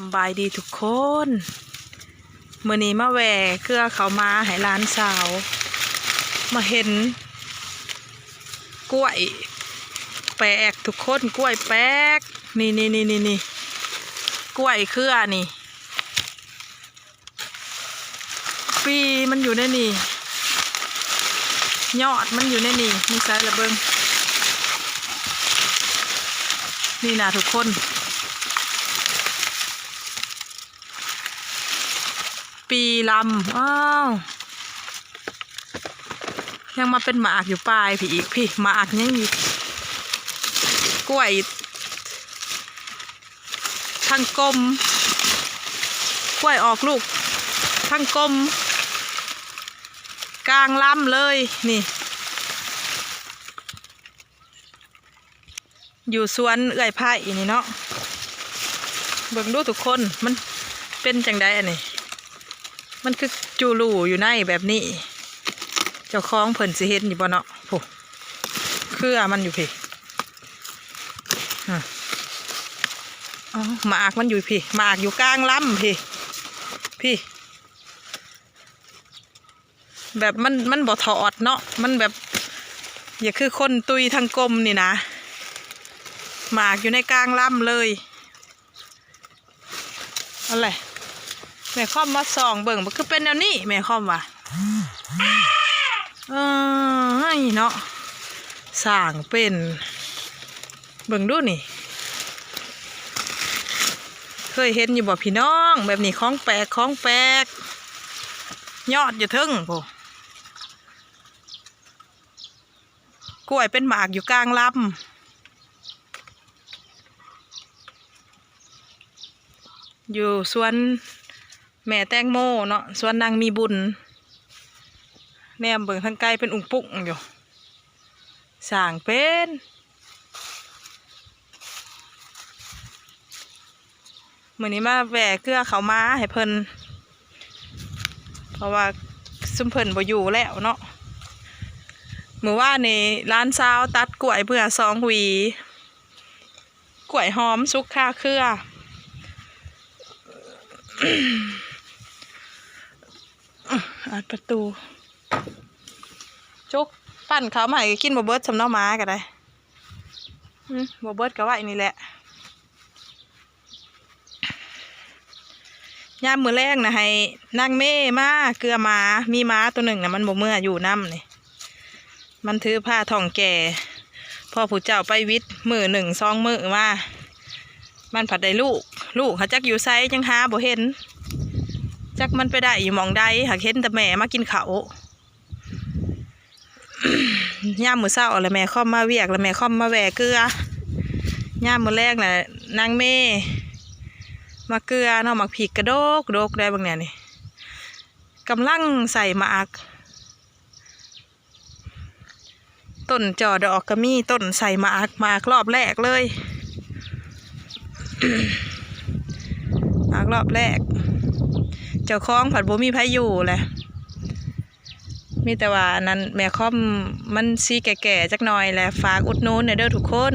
สบายดีทุกคนเมื่อนี้มาแหวเกลือเขามาให้ร้านสาว มาเห็น กล้วย แปลกทุกคนกล้วยแปลกนี่นี่นี่นี่นี่กล้วยเครือนี่ ปีมันอยู่ในนี่ยอดมันอยู่ในนี่นี่ใส่ระเบิงนี่นะทุกคน ปีลำอ้าวยังมาเป็นหมากอยู่ปลายพี่อีกพี่หมากยังอยู่กล้วยทั้งกลมกล้วยออกลูกทั้งกลมกลางลำเลยนี่ อยู่สวนเอื้อยไผ่นี่เนาะเบิ่งดูทุกคนมันเป็นจังไดอันนี้ มันคือจูรูอยู่ในแบบนี้ เจ้าของเพิ่นสิเห็นอยู่บ่เนาะโอ้เครือมันอยู่พี่อ๋อหมากมันอยู่พี่หมากอยู่กลางลำพี่ พี่ แบบมันมันบ่ถอดเนาะมันแบบ อย่าคือคนตุยทางกลมนี่นะหมากอยู่ในกลางลำเลยอะไร แม่คอมมาส่องเบิ่งมันคือเป็นแนวนี้แม่คอมว่ะเออให้เนาะสร้างเป็นเบิ่งดูนี่ เคยเห็นอยู่บ่พี่น้อง แบบนี้ของแปลกของแปลกยอดอยู่ทึ่งโหกล้วยเป็นหมากอยู่กลางลำอยู่สวน แม่แตงโมเนาะสวนนางมีบุญ แนมเบิ่งทางไกลเป็นอุงปุ้งอยู่สางเป็นเหมือนนี้มาแหวกเกลือเขามาให้เพิ่นเพราะว่าซุมเพิ่นบ่อยู่แล้วเนาะเมื่อว่านนี่ร้านซาวตัดกล้วยเพื่อสองหวีกล้วยหอมสุกค่าเครือ อัดประตู จุกปั่นเขาใหม่กินบเบิร์ดสำเนาม้าก็ได้อืมบเบิร์ดก็ไหวนี่แหละยามมือแรกนะให้นางเม่มาเกลือหมามีม้าตัวหนึ่งนะมันบ่เมื่ออยู่น้ำนี่มันถือผ้าทองแก่พ่อผู้เจ้าไปวิทย์มือหนึ่งซองมือมา มันผัดได้ลูก ลูกเขาจักอยู่ไซจังหาบ่เห็น จักมันไปได้อยู่มองใดหากเห็นแต่แม่มากินเขาย่ามมือเศร้าแล้วแม่ค่อมมาเวียกแล้วแม่ค่อมมาแหวกเกลือย่ามมือแรกน่ะนางเม่มาเกลือเนาะหมักผิกกระโดกโดกได้บางเนี่ยนี่กำลังใส่มากต้นจอดอกกระมี่ต้นใส่มากมากรอบแรกเลย มากรอบแรก เจ้าของผัดบ่มีไผอยู่แหละมีแต่ว่านั้นแม่ค่อมมันสีแก่ๆจักหน่อยแหละฝากอุดหนูนเด้อทุกคน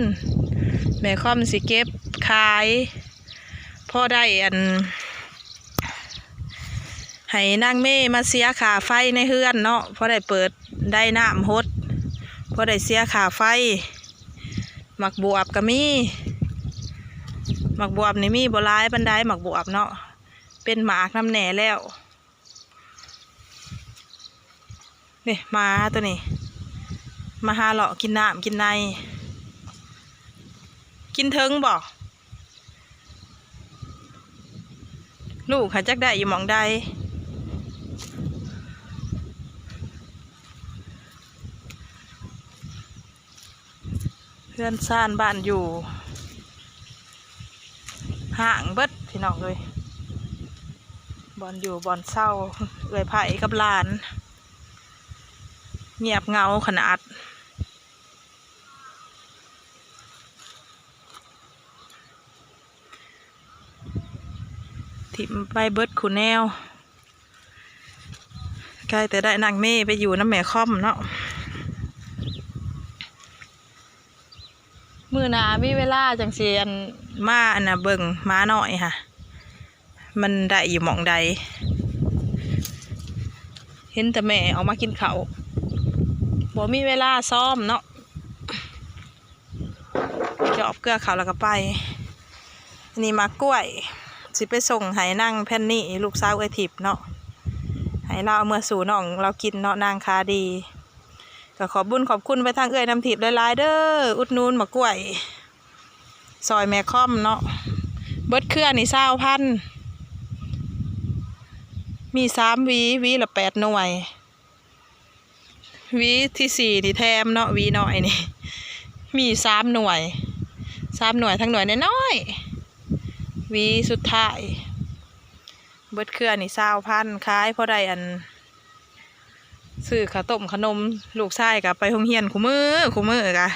แม่ค่อมสิเก็บขายพ่อได้อันให้นางเม่มาเสียขาไฟในเฮือนเนาะพอได้เปิดได้น้ำฮดพอได้เสียขาไฟ หมักบวบก็มีหมักบวบนี่มีบหลายบันไดหมักบวบเนาะ เป็นหมากน้ำแหน่แล้วนี่มาตัวนี้ มาหาเลาะกินน้ำกินใน กินเทิงบอกลูกหาจักได้อยู่มองใดเพื่อนซ่านบ้านอยู่ ห่างเบิดพี่น้องเลย บอลอยู่บอลเศร้าเอ่ยไผ่กับหลาน เงียบเหงาขนาด ทิมไปเบิดขุนแนวใกล้แต่ได้นางเม่ไปอยู่น้ำแม่ค่อมเนาะมือหนามีเวลาจังเสียนมาอันน่ะเบิ่งม้าหน่อยค่ะ มันได้อยู่หมองใด เห็นแต่แม่ออกมากินเขาบ่มีเวลาซ้อมเนาะจอบเกลือเขาแล้วก็ไปนนี้มากล้วย สิไปส่งให้นั่งแพนนี่ลูกสาวไอทิพย์เนาะให้เราเอามื่อสู่น้องเรากินเนาะนางคาดีก็ขอบุญขอบคุณไปทางเอื้อยน้ำทิพย์หลายๆเด้ออุดนูนมากล้วย ซอยแม่ค่อมเนาะเบิดเครื่อนี่เศร้าพัน มีสามวีวีละแปดหน่วยวีที่สี่นี่แถมเนาะวีน้อยนี่ มีสามหน่วยสามหน่วยทั้งหน่วยน้อยๆวีสุดท้าย เบิดเครือนี่เศร้าพันขายเพราะได้อันซื้อข้าวต้มขนมลูกชายกับไปโรงเรียนคู่มือคู่มือกะ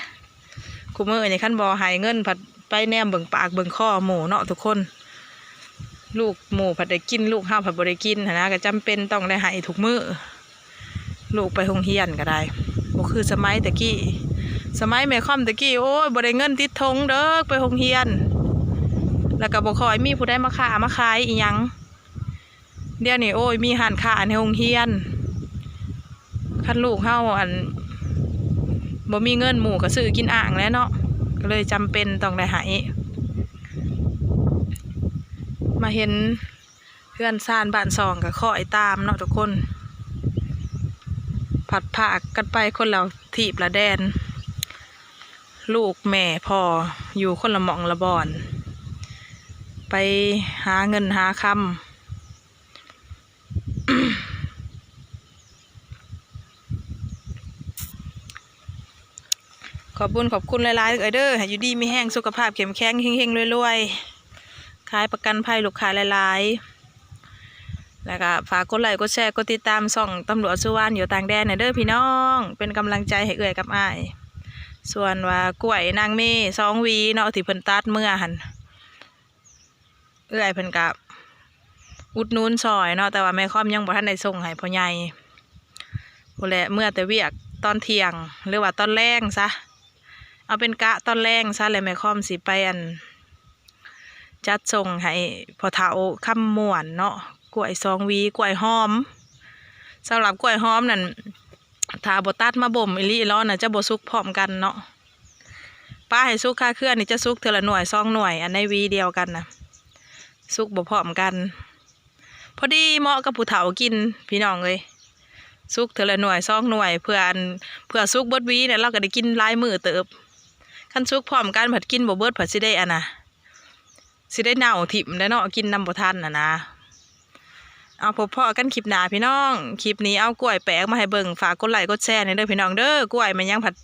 คู่มือนี่ขั้นบอหายเงินผัดไปแนมเบิ่งปากเบิ่งข้อหมูเนาะทุกคน ลูกหมูผัดได้กิน ลูกห้าวผัดบ่ได้กินนะก็จำเป็นต้องได้ใหายทุกมือลูกไปโรงเรียนก็ได้บ่คือสมัยตะกี้ สมัยแม่ค่อมตะกี้โอ้ยบ่ได้เงินติดธงเด้อไปโรงเรียน แล้วก็บ่คอยมีผู้ใดมาค้ามาขายอีหยังเดี๋ยวนี้โอ้ยมีห้านค้าในโรงเรียนคันลูกเฮาอันบ่มีเงินหมู่ก็ซื้อกินอ่างแล้วเนาะก็เลยจำเป็นต้องได้ใหาย มาเห็นเพื่อนซ่านบ้านซองก็คอยตามเนาะทุกคน ผัดผักกันไปคนเราถีบละแดน ลูกแม่พ่ออยู่คนละหม่องละบอน ไปหาเงินหาคำขอบคุญขอบคุณหลายๆเอ้ยเด้ออยู่ดีมีแห้งสุขภาพเข้มแข็งเฮงๆรวยๆ ขายประกันภัยลูกค้าหลายๆ แล้วก็ฝากกดไลค์กดแชร์กดติดตามส่องตำรวจสุวรรณอยู่ต่างแดนหน่อยเด้อพี่น้อง เป็นกำลังใจให้เอื้อยกับอ้ายส่วนว่ากล้วยนางเมสองวีเนาะที่เพิ่นตัดเมื่อหันเอื้อยเพิ่นกับอุดนูนซอยเนาะแต่ว่าแม่ค่อมยังบ่ทันได้ส่งให้พ่อใหญ่พู้นแหละเมื่อแต่เวียกตอนเที่ยง หรือว่าตอนแรงซะเอาเป็นกะตอนแรงซะเลยแม่ค่อมสิไปอัน จัดส่งให้พอเท้าคำม่วนเนาะกล้วยซองวีกล้วยหอมสำหรับกล้วยหอมนั่นถ้าบตัดมาบ่มอีหลีร้อนน่ะจะบ่สุกพร้อมกันเนาะป้าให้สุกค่าเคลื่อนนี่จะสุกเทอละหน่วยซองหน่วย อันในวีเดียวกันนะสุกบ่พร้อมกัน พอดีเหมาะกับผู้เฒ่ากินพี่น้องเลยสุกเทอละหน่วยซองหน่วย เพื่อนเพื่อสุกเบิดวีเนี่ยเราก็ได้กินลายมือเติบคันซุกพร้อมกันผัดกินบ่เบิดผัดสิได้อันน่ะ สิได้เน่าถิ่มได้เนาะกินนำบ่ทันนะนะเอาพบพ่อกันคลิปหนาพี่น้อง คลิปนี้เอากล้วยแปลกมาให้เบิ่งฝากกดไลค์กดแชร์ในเด้อพี่น้องเด้อกล้วยมันยังผัด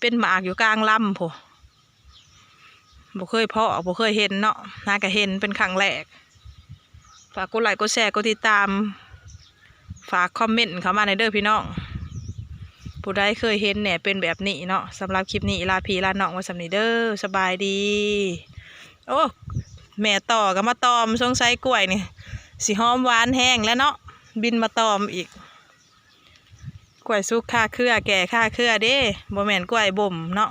เป็นหมากอยู่กลางลำโพบ่เคยเพาะบ่เคยเห็นเนาะน่าก็เห็นเป็นครั้งแรก ฝากกดไลค์กดแชร์กดติดตาม ฝากคอมเมนต์เข้ามาในเด้อพี่น้องผู้ใดเคยเห็นเนี่ยเป็นแบบนี้เนาะสำหรับคลิปนี้ลาพีลาน้องไว้สำนีเด้อสบายดี โอ้ แม่ต่อก็มาตอมสงสัยกล้วยนี่สีหอมหวานแห้งแล้วเนาะบินมาตอมอีก กล้วยสุกค่าเครือแก่ค่าเครือเด้บ่แม่นกล้วยบ่มเนาะ